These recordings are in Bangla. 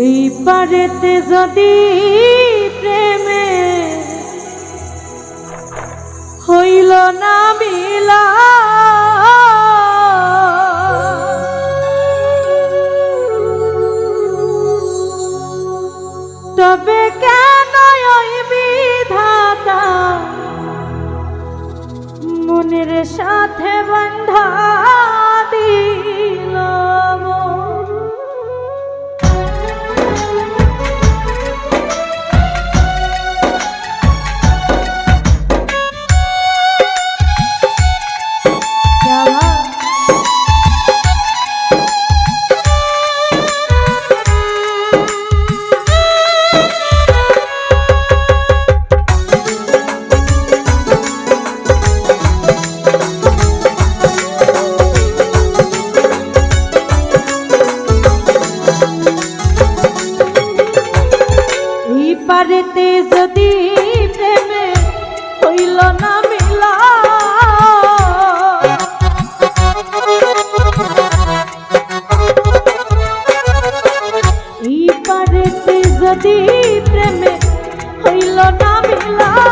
এই পারেতে যদি প্রেমে হইল না মিলা। তবে কেন ওই বিধাতা মনের সাথে বন্ধা দিল? পারেতে যদি প্রেমে হইল না মিলা। এই পারেতে যদি প্রেমে হইল না মিলা।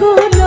এখন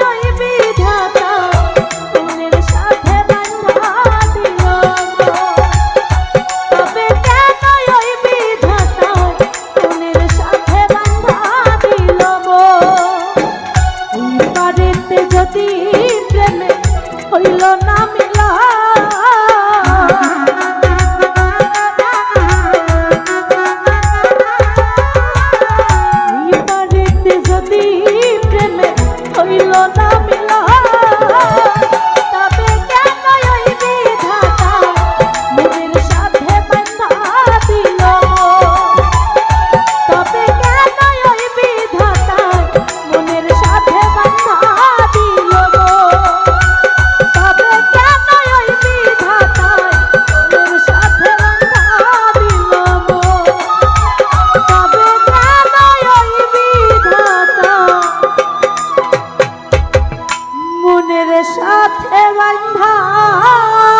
নয় বিধাতা বন্ধা